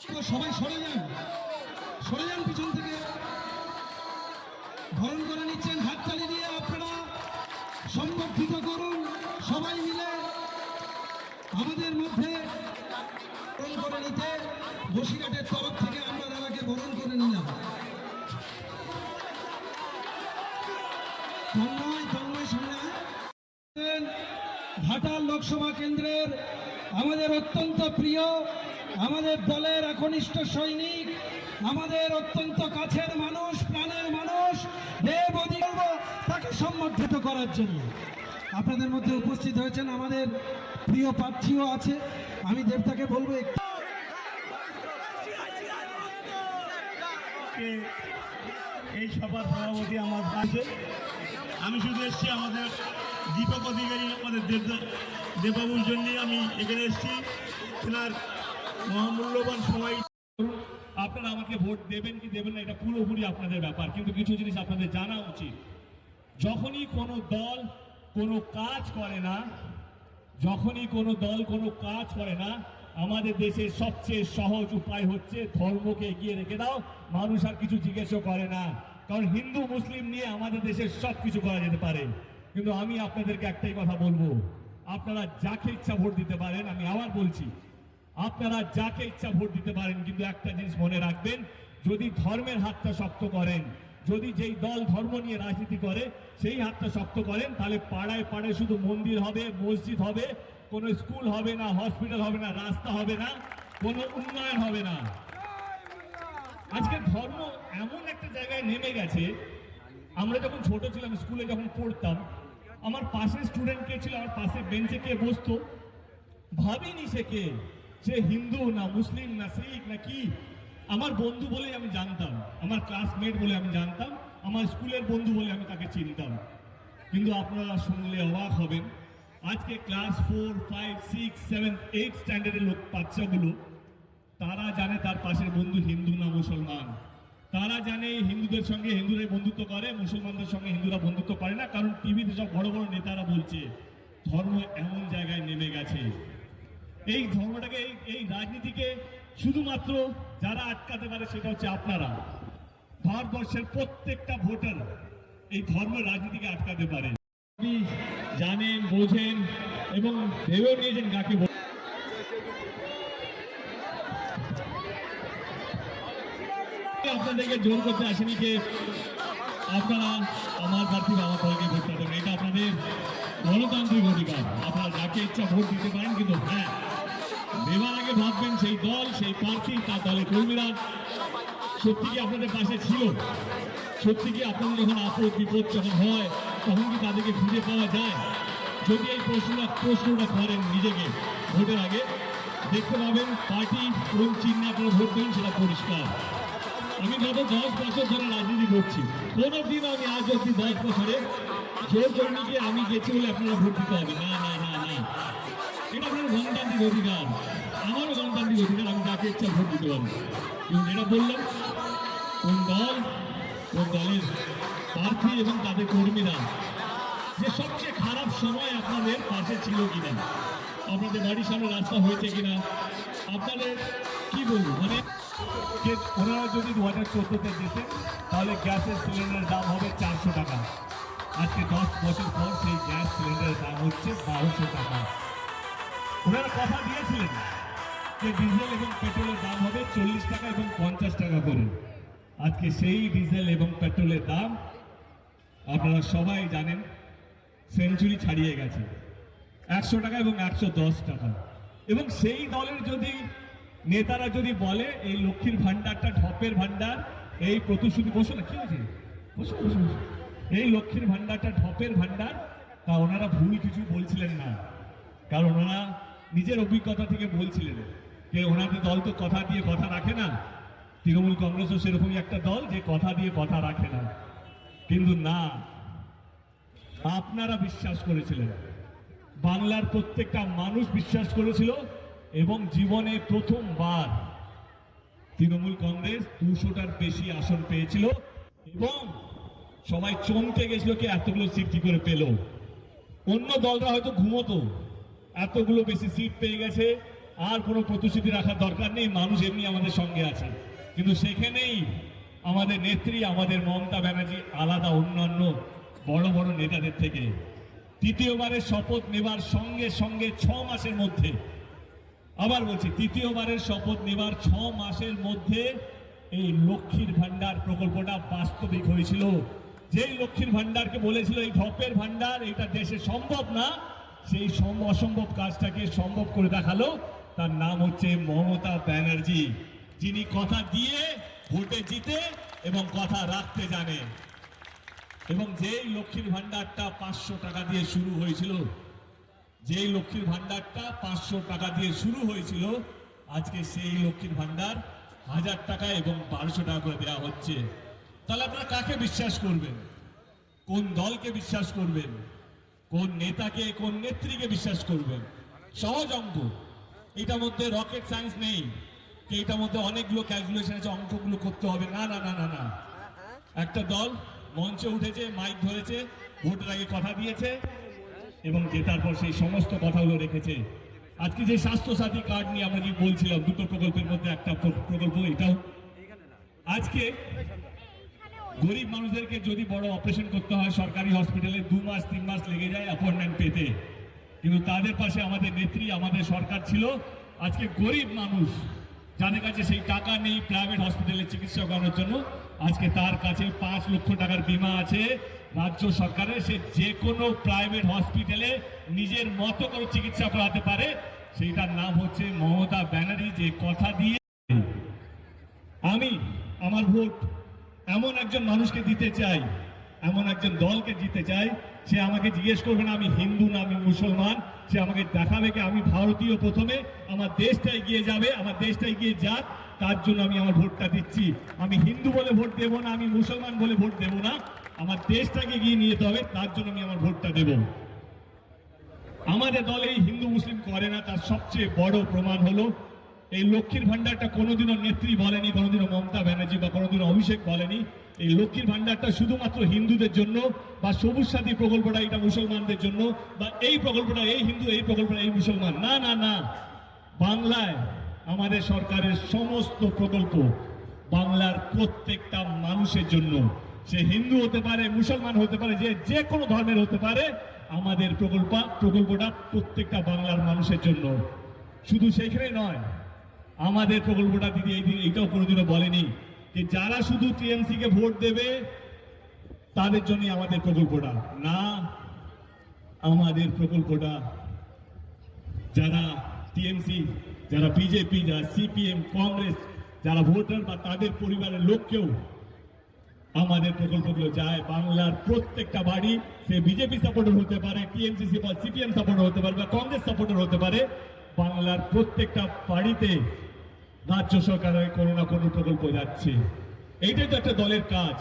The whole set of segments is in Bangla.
সবাই সরে যান। সরে যান পিছন থেকে। ধরণ করে নিচ্ছেন হাততালি দিয়ে আপনারা সংগঠিত করুন, সবাই মিলে। আমাদের মধ্যে বরণ করে নিতে, বসিরহাটের তরফ থেকে আমরা দাদাকে বরণ করে নিলাম। তন্ময় ঘাটাল লোকসভা কেন্দ্রের আমাদের অত্যন্ত প্রিয় আমাদের দলের একনিষ্ঠ সৈনিক, আমাদের অত্যন্ত কাছের মানুষ, প্রাণের মানুষ, দেব তাকে সম্বর্ধিত করার জন্য। আপনাদের মধ্যে উপস্থিত হয়েছেন আমাদের প্রিয় প্রার্থীও আছে। আমি দেবতাকে বলব এই সভার সভাপতি আমার আছে আমি শুধু এসেছি আমাদের দীপক অধিকারী, আমাদের দেব- দেববাবুর জন্যই আমি এখানে এসেছি। তেনার মহামূল্যবান সময় আপনারা আমাকে ভোট দেবেন কি দেবেন না, এটা পুরোপুরি আপনাদের ব্যাপার। কিন্তু কিছু জিনিস আপনাদের জানা উচিত। যখনই কোনো দল কোনো কাজ করে না, যখনই কোনো দল কোনো কাজ করে না, আমাদের দেশের সবচেয়ে সহজ উপায় হচ্ছে ধর্মকে এগিয়ে রেখে দাও, মানুষ আর কিছু জিজ্ঞেসও করে না। কারণ হিন্দু, মুসলিম নিয়ে আমাদের দেশের সব কিছু করা যেতে পারে। কিন্তু আমি আপনাদেরকে একটাই কথা বলব, আপনারা যাকে ইচ্ছা ভোট দিতে পারেন, আমি আবার বলছি আপনারা যাকে ইচ্ছা ভোট দিতে পারেন, কিন্তু একটা জিনিস মনে রাখবেন, যদি ধর্মের হাতটা শক্ত করেন, যদি যেই দল ধর্ম নিয়ে রাজনীতি করে, সেই হাতটা শক্ত করেন, তাহলে পাড়ায় পাড়ায় শুধু মন্দির হবে, মসজিদ হবে, কোনো স্কুল হবে না, হসপিটাল হবে না, রাস্তা হবে না, কোনো উন্নয়ন হবে না। আজকে ধর্ম এমন একটা জায়গায় নেমে গেছে, আমরা যখন ছোট ছিলাম, স্কুলে যখন পড়তাম, আমার পাশে স্টুডেন্ট কে ছিল, আমার পাশে বেঞ্চে কে বসতো, ভাবিনি সে কে। সে হিন্দু না মুসলিম না শিখ না কি, আমার বন্ধু বলে আমি জানতাম, আমার ক্লাসমেট বলে আমি জানতাম, আমার স্কুলের বন্ধু বলে আমি তাকে চিনতাম। কিন্তু আপনারা শুনলে অবাক হবেন, আজকে class four five six seven eight স্ট্যান্ডার্ডের লোক বাচ্চাগুলো, তারা জানে তার পাশের বন্ধু হিন্দু না মুসলমান। তারা জানে হিন্দুদের সঙ্গে হিন্দুরা বন্ধুত্ব করে, মুসলমানদের সঙ্গে হিন্দুরা বন্ধুত্ব করে না, কারণ টিভিতে সব বড় বড় নেতারা বলছে, ধর্ম এমন জায়গায় নেমে গেছে। এই ধর্মটাকে, এই এই রাজনীতিকে শুধুমাত্র যারা আটকাতে পারে সেটা হচ্ছে আপনারা। ভারতবর্ষের প্রত্যেকটা ভোটার এই ধর্ম রাজনীতিকে আটকাতে পারে। আপনি জানেন, বোঝেন এবং ভেবেও নিয়েছেন কাকে আপনাদেরকে জোর করতে আসেনি যে আপনারা আমার প্রার্থী আমার দলকে ভোট এটা আপনাদের গণতান্ত্রিক অধিকার। আপনারা যাকে ইচ্ছা ভোট দিতে পারেন, কিন্তু হ্যাঁ দেওয়ার আগে ভাববেন সেই দল, সেই প্রার্থী তার দলের কর্মীরা। সত্যি কি আপনাদের পাশে ছিল? সত্যি কি আপনাদের যখন আপদ বিপদ যখন হয়, তখন কি তাদেরকে খুঁজে পাওয়া যায়? যদি এই প্রশ্নটা প্রশ্নটা করেন নিজেকে ভোটের আগে, দেখতে পাবেন পার্টি কোন চিহ্নে আপনারা ভোট দেবেন সেটা পরিষ্কার। আমি গত দশ বছর ধরে রাজনীতি করছি। কোনো দিন আমি আজ অব্দি দশ বছরে জোর কর্মীকে আমি গেছি বলে আপনারা ভোট দিতে হবে। না না না না। এটা আপনার গণতান্ত্রিক অধিকার আমারও গণতান্ত্রিক অধিকার, আমি যাকে ইচ্ছা ভোট দিতে পারব। কিন্তু যেটা বললাম, কোন দল, কোন দলের প্রার্থী এবং তাদের কর্মীরা, যে সবচেয়ে খারাপ সময় আপনাদের পাশে ছিল কিনা, আপনাদের বাড়ির সামনে রাস্তা হয়েছে কিনা, আপনাদের কি বলব? মানে যে ওনারা যদি দু হাজার চোদ্দোতে দিতেন, তাহলে গ্যাসের সিলিন্ডারের দাম হবে চারশো টাকা। আজকে দশ বছর পর সেই গ্যাস সিলিন্ডারের দাম হচ্ছে বারোশো টাকা। ওনারা কথা দিয়েছিলেন যে ডিজেল এবং পেট্রোলের দাম হবে চল্লিশ টাকা এবং পঞ্চাশ টাকা করে। আজকে সেই ডিজেল এবং পেট্রোলের দাম আপনারা সবাই জানেন সেঞ্চুরি ছাড়িয়ে গেছে। একশো টাকা এবং একশো দশ টাকা। এবং সেই দলের যদি, নেতারা যদি বলে, এই লক্ষ্মীর ভান্ডারটা ঢপের ভান্ডার এই প্রতিশ্রুতি বসো না, কি আছে বসো বসো বসো। এই লক্ষ্মীর ভান্ডারটা ঢপের ভান্ডার তা ওনারা ভুল কিছু বলছিলেন না। কারণ ওনারা নিজের অভিজ্ঞতা থেকে বলছিলেন যে ওনাদের দল তো কথা দিয়ে কথা রাখে না। তৃণমূল কংগ্রেসও সেরকমই একটা দল যে কথা দিয়ে কথা রাখে না। কিন্তু না, আপনারা বিশ্বাস করেছিলেন। বাংলার প্রত্যেকটা মানুষ বিশ্বাস করেছিল এবং জীবনে প্রথমবার তৃণমূল কংগ্রেস দুশোটার বেশি আসন পেয়েছিল এবং সবাই চমকে গেছিল, কি এতগুলো সিট কি করে পেল? অন্য দলরা হয়তো ঘুমোতো। এতগুলো বেশি সিট পেয়ে গেছে। আর কোনো প্রতিশ্রুতি রাখার দরকার নেই, মানুষ এমনি আমাদের সঙ্গে আছে। কিন্তু সেখানেই আমাদের নেত্রী, আমাদের মমতা ব্যানার্জি আলাদা অন্যান্য বড় বড় নেতাদের থেকে তৃতীয়বারের শপথ নেবার সঙ্গে সঙ্গে ছ মাসের মধ্যে, আবার বলছি, তৃতীয়বারের শপথ নেবার ছ মাসের মধ্যে এই লক্ষ্মীর ভান্ডার প্রকল্পটা বাস্তবিক হয়েছিল। যেই লক্ষ্মীর ভান্ডারকে বলেছিল, এই ঢপের ভান্ডার এটা দেশে সম্ভব না সেই সম- অসম্ভব কাজটাকে সম্ভব করে দেখাল। তার নাম হচ্ছে মমতা ব্যানার্জি, যিনি কথা দিয়ে, ভোটে জিতে এবং কথা রাখতে জানে। এবং যেই লক্ষ্মীর ভান্ডারটা পাঁচশো টাকা দিয়ে শুরু হয়েছিল, যেই লক্ষ্মীর ভান্ডারটা পাঁচশো টাকা দিয়ে শুরু হয়েছিল, আজকে সেই লক্ষ্মীর ভান্ডার হাজার টাকা এবং বারোশো টাকা করে দেওয়া হচ্ছে। তাহলে আপনারা কাকে বিশ্বাস করবেন? কোন দলকে বিশ্বাস করবেন? কোন নেতাকে, কোন নেত্রীকে বিশ্বাস করবেন? সহজ অঙ্ক। এটার মধ্যে রকেট সায়েন্স নেই। এটার মধ্যে অনেকগুলো ক্যালকুলেশন আছে, অঙ্কগুলো করতে হবে। না না না না না। একটা দল মঞ্চে উঠেছে মাইক ধরেছে, ভোটের আগে কথা দিয়েছে, এবং জেতার পর সেই সমস্ত কথাগুলো রেখেছে। আজকে যে স্বাস্থ্যসাথী কার্ড নিয়ে আমরা যে বলছিলাম, দুটো প্রকল্পের মধ্যে একটা প্রকল্প, এটাও। আজকে গরিব মানুষদেরকে যদি বড় অপারেশন করতে হয়, সরকারি হসপিটালে দু মাস, তিন মাস লেগে যায় অ্যাপয়েন্টমেন্ট পেতে। কিন্তু তাদের পাশে আমাদের নেত্রী, আমাদের সরকার ছিল। আজকে গরিব মানুষ, যাদের কাছে সেই টাকা নেই প্রাইভেট হসপিটালে চিকিৎসা করানোর জন্য, আজকে তার কাছে পাঁচ লক্ষ টাকার বিমা আছে। রাজ্য সরকারের সে যে কোনো প্রাইভেট হসপিটালে নিজের মতো করে চিকিৎসা করাতে পারে। সেইটার নাম হচ্ছে মমতা ব্যানার্জি, যে কথা দিয়ে আমি, আমার ভোট এমন একজন মানুষকে দিতে চাই, এমন একজন দলকে দিতে চাই, সে আমাকে জিজ্ঞেস করবে না আমি হিন্দু না আমি মুসলমান, সে আমাকে দেখাবে কি আমি ভারতীয় প্রথমে, আমার দেশটা এগিয়ে যাবে, আমার দেশটা এগিয়ে যাক, তার জন্য আমি আমার ভোটটা দিচ্ছি। আমি হিন্দু বলে ভোট দেবো না, আমি মুসলমান বলে ভোট দেবো না, আমার দেশটাকে এগিয়ে নিয়ে যেতে হবে, তার জন্য আমি আমার ভোটটা দেবো। আমাদের দলে হিন্দু, মুসলিম করে না, তার সবচেয়ে বড় প্রমাণ হলো এই লক্ষ্মীর ভান্ডারটা কোনোদিনও নেত্রী বলেনি, কোনোদিনও মমতা ব্যানার্জি বা কোনোদিনও অভিষেক বলেনি। এই লক্ষ্মীর ভান্ডারটা শুধুমাত্র হিন্দুদের জন্য বা সবুজ সাথী প্রকল্পটা এটা মুসলমানদের জন্য বা এই প্রকল্পটা এই হিন্দু, এই প্রকল্পটা এই মুসলমান। না না না। বাংলায় আমাদের সরকারের সমস্ত প্রকল্প বাংলার প্রত্যেকটা মানুষের জন্য। সে হিন্দু হতে পারে, মুসলমান হতে পারে, যে যে কোনো ধর্মের হতে পারে, আমাদের প্রকল্প, প্রকল্পটা প্রত্যেকটা বাংলার মানুষের জন্য। শুধু সেইখানে নয় আমাদের প্রকল্পটা দিদি, এই দিন এইটাও কোনোদিনও বলেনি যে যারা শুধু টিএমসি কে ভোট দেবে, তাদের জন্যই আমাদের প্রকল্পটা। না, আমাদের প্রকল্পটা যারা টিএমসি, যারা বিজেপি, যারা সিপিএম, কংগ্রেস, যারা ভোটার বা তাদের পরিবারের লোককেও আমাদের প্রকল্পগুলো যায়। বাংলার প্রত্যেকটা বাড়ি সে বিজেপি সাপোর্টার হতে পারে টিএমসিসি বা সিপিএম সাপোর্টার হতে পারে বা কংগ্রেস সাপোর্টার হতে পারে। বাংলার প্রত্যেকটা বাড়িতে রাজ্য সরকারের কোনো না কোনো প্রকল্প যাচ্ছে। এইটাই তো একটা দলের কাজ।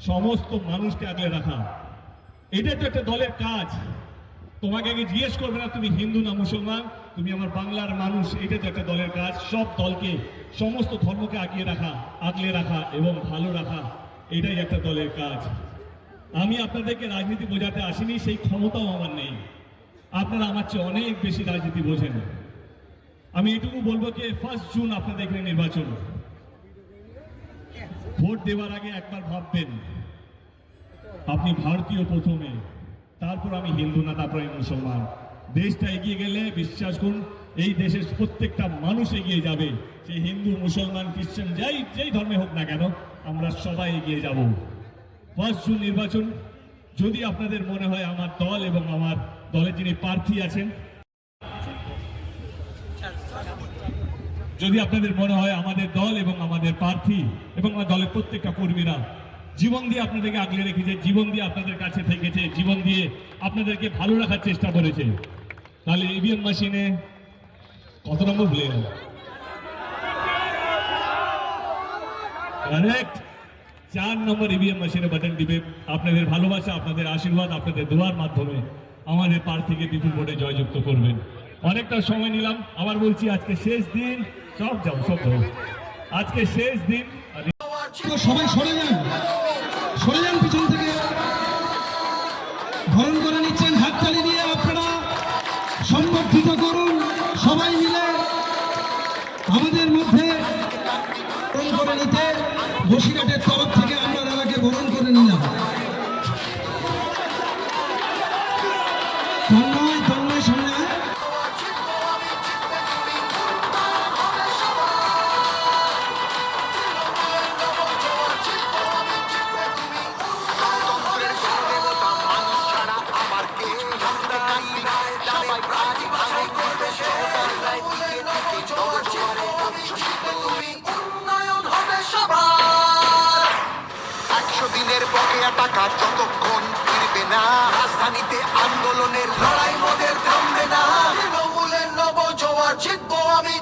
সমস্ত মানুষকে আগলে রাখা। এটাই তো একটা দলের কাজ। তোমাকে আগে জিজ্ঞেস করবে না, তুমি হিন্দু না মুসলমান, তুমি আমার বাংলার মানুষ এটা তো একটা দলের কাজ। সব দলকে, সমস্ত ধর্মকে আগিয়ে রাখা, আগলে রাখা এবং ভালো রাখা, এটাই একটা দলের কাজ। আমি আপনাদেরকে রাজনীতি বোঝাতে আসিনি, সেই ক্ষমতাও আমার নেই। আপনারা আমার চেয়ে অনেক বেশি রাজনীতি বোঝেন আমি এটুকু বলব যে ফার্স্ট জুন আপনাদের এখানে নির্বাচন। ভোট দেওয়ার আগে একবার ভাববেন, আপনি ভারতীয় প্রথমে, তারপর আমি হিন্দু না, তারপর আমি মুসলমান। দেশটা এগিয়ে গেলে, বিশ্বাস করুন, এই দেশের প্রত্যেকটা মানুষ এগিয়ে যাবে। সে হিন্দু, মুসলমান, খ্রিস্টান, যাই, যেই ধর্মে হোক না কেন, আমরা সবাই এগিয়ে যাব। ফার্স্ট জুন নির্বাচন, যদি আপনাদের মনে হয় আমার দল এবং আমার দলের যিনি প্রার্থী আছেন। যদি আপনাদের মনে হয় আমাদের দল এবং আমাদের প্রার্থী এবং আমার দলের প্রত্যেকটা কর্মীরা জীবন দিয়ে আপনাদেরকে আগলে রেখেছে, জীবন দিয়ে আপনাদের কাছে থেকেছে, জীবন দিয়ে আপনাদেরকে ভালো রাখার চেষ্টা করেছে, তাহলে ইভিএম মেশিনে কত নম্বর ভুলে চার নম্বর ইভিএম মেশিনে বাটন টিপে আপনাদের ভালোবাসা, আপনাদের আশীর্বাদ, আপনাদের দোয়ার মাধ্যমে আমাদের প্রার্থীকে বিপুল ভোটে জয়যুক্ত করবেন। অনেকটা সময় নিলাম, আবার বলছি আজকে শেষ দিন। সব যাও সব যাও। আজকে শেষ দিন। সবাই সরে যান। সরে যান পিছন থেকে। ভরণ করে নিচ্ছেন, হাত হাততালি দিয়ে আপনারা সম্বর্ধিত করুন, সবাই মিলে আমাদের মধ্যে বরণ করে নিতে বসিরহাটের তরফ থেকে আমরা দাদাকে বরণ করে নিলাম। পায়া টাকা ফিরবে না, রাজধানীতে আন্দোলনের লড়াই মদের থামবে না। তৃণমূলের নব জোয়ার জিতবো আমি